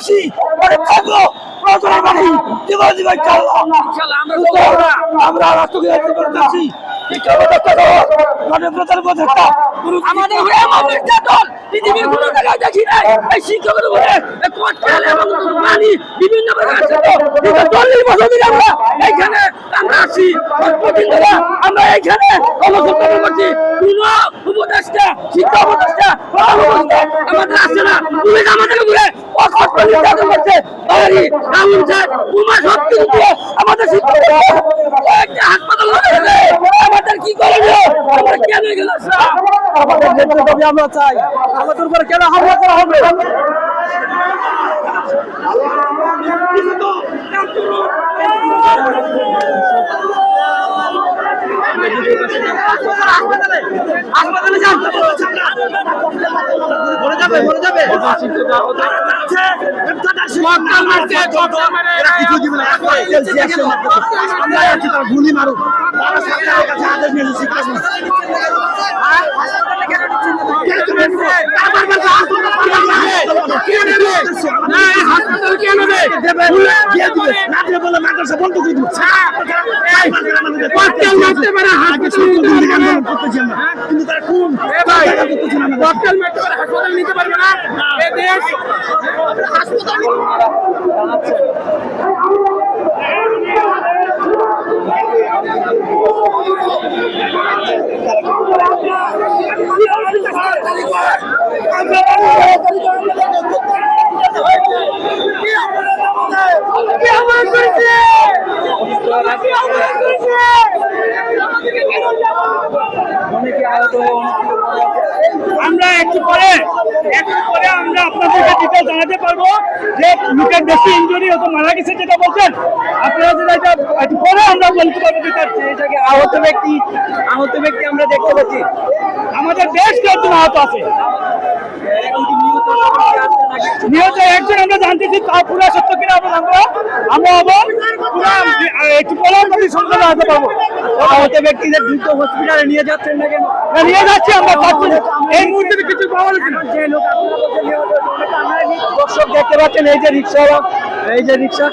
আসি। থাকব জীবন জীবন আমরা রাষ্ট্রকে আমাদের পৃথিবীর কোনো জায়গায় দেখি নাই। এই শিক্ষকের উপরে এই এবং পানি বিভিন্ন চল্লিশ বছর ধরে আমরা এইখানে আমরা আছি। আমরা এইখানে অবস্থান করছি। কোন উপদেষ্টা শিক্ষা উপদেষ্টা আমাদের আসছে না। পুলিশ আমাদের নির্যাতন করছে বাড়ি রামুন স্যার উমা কিছু দিয়ে আমাদের শিক্ষা একটা হাসপাতাল আমাদের কি করবে? আমরা কেন গেল স্যার? আমাদের ন্যায্য দাবি আমরা চাই। আমাদের উপরে কেন হামলা করা হবে? হাসপাতালে যান। মরে যাবে মরে যাবে। গুলি মারুক। তারা সরকারের কাছে আদেশ নিয়েছে শিক্ষা হাসপাতাল কে নেবে ককটেল মারতে পারে হাসপাতাল কিন্তু তারা খুন ককটেল মারতে পারে হাসপাতাল নিতে পারবে না। এ দেশ হাসপাতাল আমরা একটু পরে একটু পরে আমরা আপনাদেরকে ডিটেল জানাতে পারব যে লোকের বেশি ইঞ্জুরি হতো মারা গেছে যেটা বলছেন। আপনারা যেটা এটা একটু পরে আমরা বলতে পারব যে তার আহত ব্যক্তি আহত ব্যক্তি আমরা দেখতে পাচ্ছি। আমাদের বেশ কয়েকজন আহত আছে। নিহত একজন আমরা জানতেছি তা পুরো সত্য কিনা আমরা জানব আমরা আবার পুরো একটু পরে আমরা সংখ্যা জানাতে পারব। আহত ব্যক্তিদের দ্রুত হসপিটালে নিয়ে যাচ্ছেন না কেন? নিয়ে যাচ্ছি আমরা পাচ্ছি না। এই মুহূর্তে কিছু পাওয়া যাচ্ছে না। যে লোক দর্শক দেখতে পাচ্ছেন এই যে রিক্সা এই যে রিক্সা।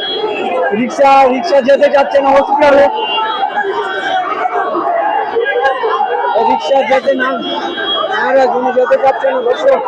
রিক্সা রিক্সা যেতে যাচ্ছে না হসপিটালে রিক্সা যেতে না আমরা যেতে পারছে না দর্শক।